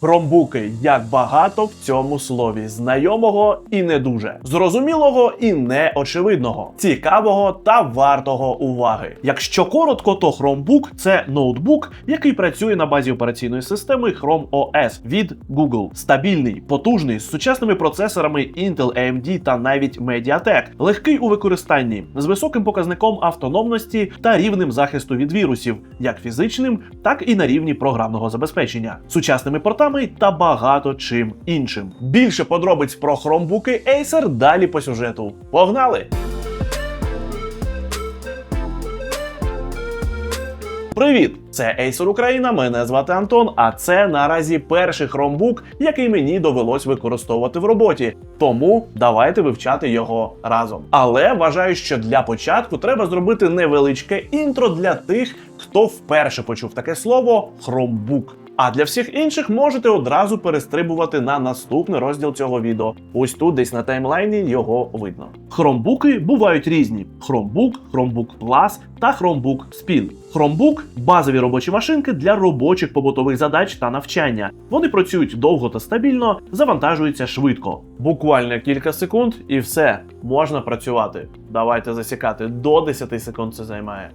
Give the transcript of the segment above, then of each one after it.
Хромбуки, як багато в цьому слові, знайомого і не дуже, зрозумілого і неочевидного, цікавого та вартого уваги. Якщо коротко, то Chromebook – це ноутбук, який працює на базі операційної системи Chrome OS від Google. Стабільний, потужний, з сучасними процесорами Intel, AMD та навіть Mediatek, легкий у використанні, з високим показником автономності та рівнем захисту від вірусів, як фізичним, так і на рівні програмного забезпечення, сучасними портами та багато чим іншим. Більше подробиць про хромбуки Acer далі по сюжету. Погнали! Привіт! Це Acer Україна. Мене звати Антон. А це наразі перший хромбук, який мені довелось використовувати в роботі. Тому давайте вивчати його разом. Але вважаю, що для початку треба зробити невеличке інтро для тих, хто вперше почув таке слово хромбук. А для всіх інших можете одразу перестрибувати на наступний розділ цього відео. Ось тут, десь на таймлайні, його видно. Хромбуки бувають різні: Chromebook, Chromebook Plus та Chromebook Spin. Chromebook – базові робочі машинки для робочих побутових задач та навчання. Вони працюють довго та стабільно, завантажуються швидко. Буквально кілька секунд і все, можна працювати. Давайте засікати. До 10 секунд це займає.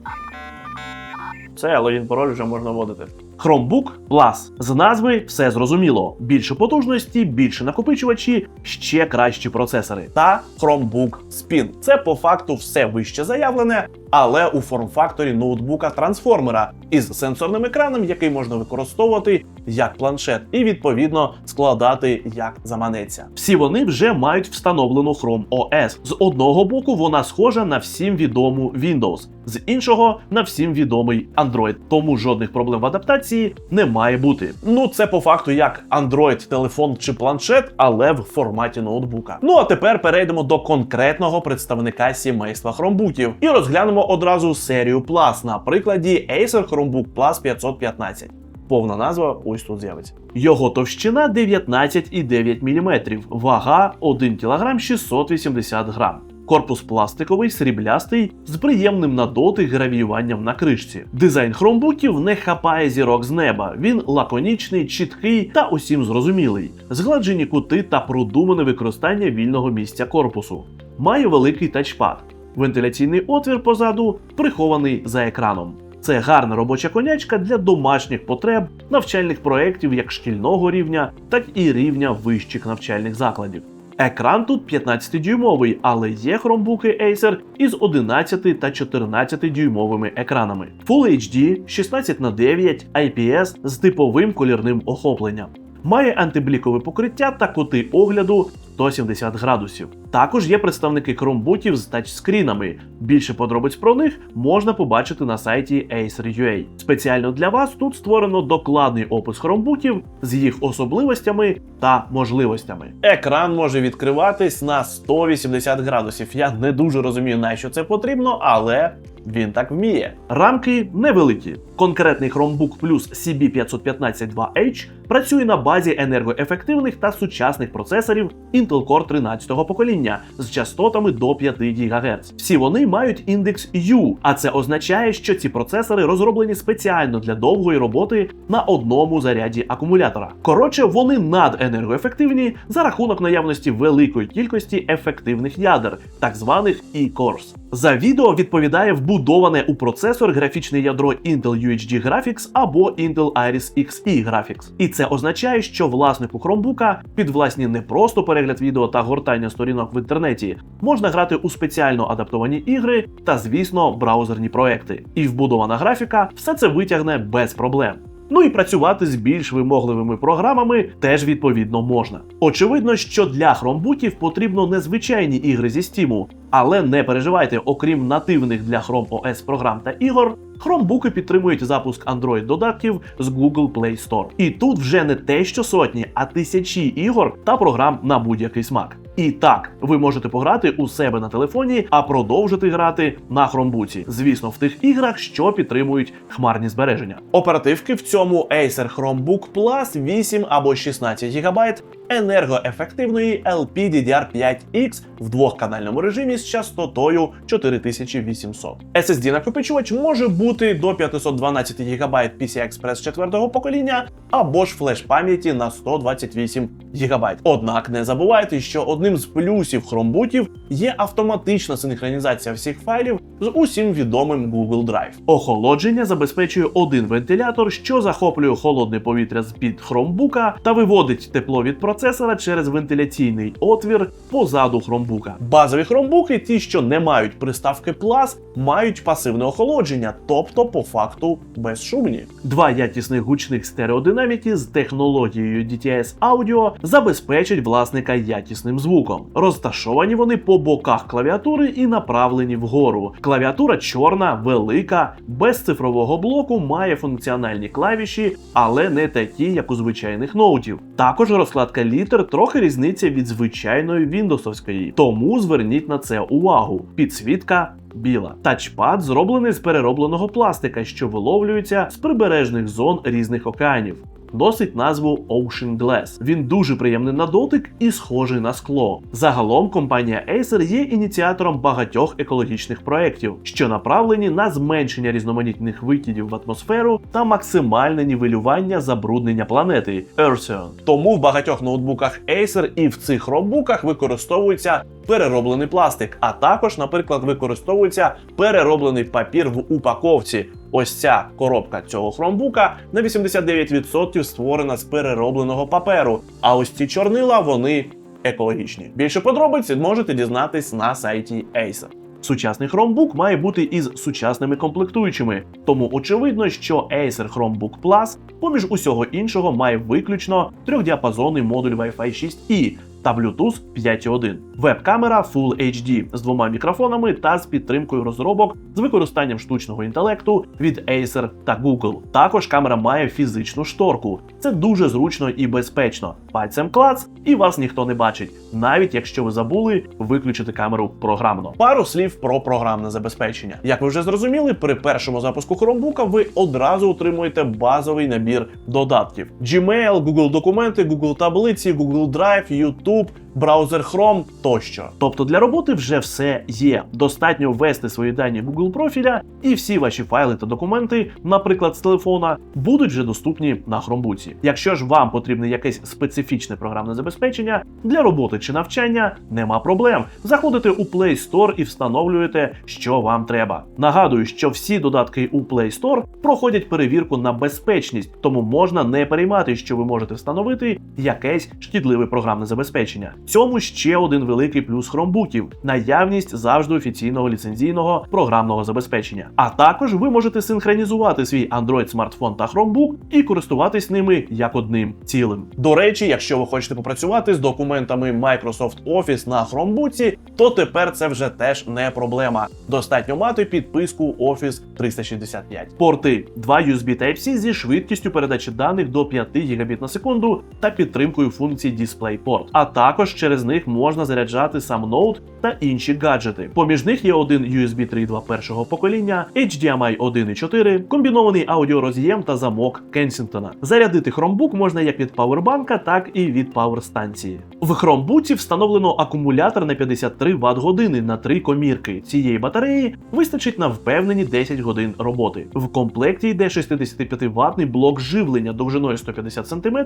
Це логін пароль вже можна вводити. Chromebook Plus. З назви все зрозуміло. Більше потужності, більше накопичувачі, ще кращі процесори. Та Chromebook Spin. Це по факту все вище заявлене, але у форм-факторі ноутбука трансформера із сенсорним екраном, який можна використовувати як планшет, і відповідно складати як заманеться. Всі вони вже мають встановлену Chrome OS. З одного боку вона схожа на всім відому Windows, з іншого на всім відомий Android. Тому жодних проблем в адаптації не має бути. Ну це по факту як Android, телефон чи планшет, але в форматі ноутбука. Ну а тепер перейдемо до конкретного представника сімейства хромбуків і розглянемо одразу серію Plus на прикладі Acer Chromebook Plus 515. Повна назва ось тут з'явиться. Його товщина 19,9 мм, вага 1 кг 680 г. Корпус пластиковий, сріблястий, з приємним на дотик гравіюванням на кришці. Дизайн хромбуків не хапає зірок з неба. Він лаконічний, чіткий та усім зрозумілий. Згладжені кути та продумане використання вільного місця корпусу. Має великий тачпад. Вентиляційний отвір позаду прихований за екраном. Це гарна робоча конячка для домашніх потреб, навчальних проєктів як шкільного рівня, так і рівня вищих навчальних закладів. Екран тут 15-дюймовий, але є хромбуки Acer із 11 та 14 дюймовими екранами. Full HD 16 на 9 IPS з типовим колірним охопленням. Має антиблікове покриття та коти огляду 170 градусів. Також є представники хромбуків з тачскрінами. Більше подробиць про них можна побачити на сайті Acer.ua. Спеціально для вас тут створено докладний опис хромбуків з їх особливостями та можливостями. Екран може відкриватись на 180 градусів. Я не дуже розумію, на що це потрібно, але він так вміє. Рамки невеликі. Конкретний Chromebook Plus CB515-2H працює на базі енергоефективних та сучасних процесорів Intel Core 13-го покоління з частотами до 5 ГГц. Всі вони мають індекс U, а це означає, що ці процесори розроблені спеціально для довгої роботи на одному заряді акумулятора. Коротше, вони наденергоефективні за рахунок наявності великої кількості ефективних ядер, так званих E-cores. За відео відповідає вбудоване у процесор графічне ядро Intel UHD Graphics або Intel Iris Xe Graphics. І це означає, що власнику хромбука під власні не просто перегляд відео та гортання сторінок в інтернеті можна грати у спеціально адаптовані ігри та, звісно, браузерні проекти. І вбудована графіка все це витягне без проблем. Ну і працювати з більш вимогливими програмами теж відповідно можна. Очевидно, що для хромбуків потрібно незвичайні ігри зі Steam, але не переживайте, окрім нативних для Chrome OS програм та ігор, хромбуки підтримують запуск Android додатків з Google Play Store. І тут вже не те, що сотні, а тисячі ігор та програм на будь-який смак. І так, ви можете пограти у себе на телефоні, а продовжити грати на хромбуці. Звісно, в тих іграх, що підтримують хмарні збереження. Оперативки в цьому Acer Chromebook Plus 8 або 16 ГБ енергоефективної LPDDR5X в двохканальному режимі з частотою 4800. SSD накопичувач може бути до 512 ГБ PCI Express 4 покоління або ж флеш пам'яті на 128 ГБ. Однак не забувайте, що одним з плюсів хромбутів є автоматична синхронізація всіх файлів з усім відомим Google Drive. Охолодження забезпечує один вентилятор, що захоплює холодне повітря з під хромбука та виводить тепло від процесора через вентиляційний отвір позаду хромбука. Базові хромбуки, ті, що не мають приставки Plus, мають пасивне охолодження, тобто по факту безшумні. Два якісних гучних стереодинаміки з технологією DTS Audio забезпечать власника якісним звуком. Розташовані вони по боках клавіатури і направлені вгору. Клавіатура чорна, велика, без цифрового блоку, має функціональні клавіші, але не такі, як у звичайних ноутів. Також розкладка літер трохи різниця від звичайної віндосовської, тому зверніть на це увагу. Підсвітка біла. Тачпад зроблений з переробленого пластика, що виловлюється з прибережних зон різних океанів. Носить назву Ocean Glass. Він дуже приємний на дотик і схожий на скло. Загалом компанія Acer є ініціатором багатьох екологічних проєктів, що направлені на зменшення різноманітних викидів в атмосферу та максимальне нівелювання забруднення планети Earthion. Тому в багатьох ноутбуках Acer і в цих робуках використовується перероблений пластик, а також, наприклад, використовується перероблений папір в упаковці. Ось ця коробка цього хромбука на 89% створена з переробленого паперу. А ось ці чорнила вони екологічні. Більше подробиць можете дізнатись на сайті Acer. Сучасний Chromebook має бути із сучасними комплектуючими, тому очевидно, що Acer Chromebook Plus, поміж усього іншого, має виключно трьохдіапазонний модуль Wi-Fi 6E та Bluetooth 5.1. Веб-камера Full HD з двома мікрофонами та з підтримкою розробок з використанням штучного інтелекту від Acer та Google. Також камера має фізичну шторку. Це дуже зручно і безпечно. Пальцем клац, і вас ніхто не бачить, навіть якщо ви забули виключити камеру програмно. Пару слів про програмне забезпечення. Як ви вже зрозуміли, при першому запуску Chromebook ви одразу отримуєте базовий набір додатків: Gmail, Google документи, Google таблиці, Google Drive, YouTube, YouTube браузер Chrome тощо. Тобто для роботи вже все є. Достатньо ввести свої дані Google профіля, і всі ваші файли та документи, наприклад, з телефона, будуть вже доступні на Chromebook. Якщо ж вам потрібне якесь специфічне програмне забезпечення для роботи чи навчання, нема проблем. Заходите у Play Store і встановлюєте, що вам треба. Нагадую, що всі додатки у Play Store проходять перевірку на безпечність, тому можна не переймати, що ви можете встановити якесь шкідливе програмне забезпечення. Цьому ще один великий плюс хромбуків наявність завжди офіційного ліцензійного програмного забезпечення. А також ви можете синхронізувати свій Android смартфон та Chromebook і користуватись ними як одним цілим. До речі, якщо ви хочете попрацювати з документами Microsoft Office на Chromebook, то тепер це вже теж не проблема. Достатньо мати підписку Office 365. Порти 2 USB Type-C зі швидкістю передачі даних до 5 Гбіт на секунду та підтримкою функції DisplayPort. А також через них можна заряджати сам ноут та інші гаджети. Поміж них є один USB 3.2 першого покоління, HDMI 1.4, комбінований аудіороз'єм та замок Кенсінгтона. Зарядити Chromebook можна як від павербанка, так і від паверстанції. В Chromebook встановлено акумулятор на 53 Вт години на 3 комірки. Цієї батареї вистачить на впевнені 10 годин роботи. В комплекті йде 65 ватний блок живлення довжиною 150 см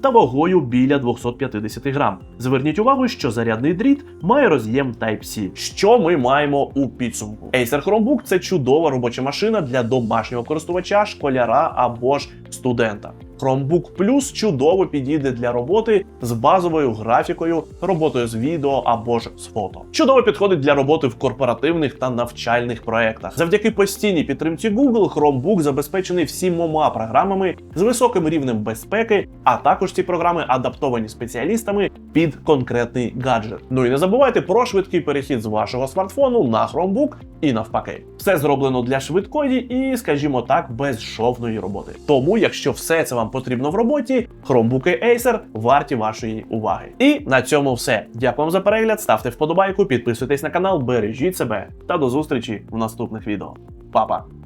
та вагою біля 250 грам. Зверніть увагу, що зарядний дріт має роз'єм Type-C. Що ми маємо у підсумку? Acer Chromebook це чудова робоча машина для домашнього користувача, школяра або ж студента. Chromebook Plus чудово підійде для роботи з базовою графікою, роботою з відео або ж з фото. Чудово підходить для роботи в корпоративних та навчальних проектах. Завдяки постійній підтримці Google, Chromebook забезпечений всімома програмами з високим рівнем безпеки, а також ці програми адаптовані спеціалістами під конкретний гаджет. Ну і не забувайте про швидкий перехід з вашого смартфону на Chromebook і навпаки. Все зроблено для швидкої і, скажімо так, безшовної роботи. Тому, якщо все це потрібно в роботі, хромбуки Acer варті вашої уваги. І на цьому все. Дякую вам за перегляд, ставте вподобайку, підписуйтесь на канал, бережіть себе та до зустрічі в наступних відео. Па-па!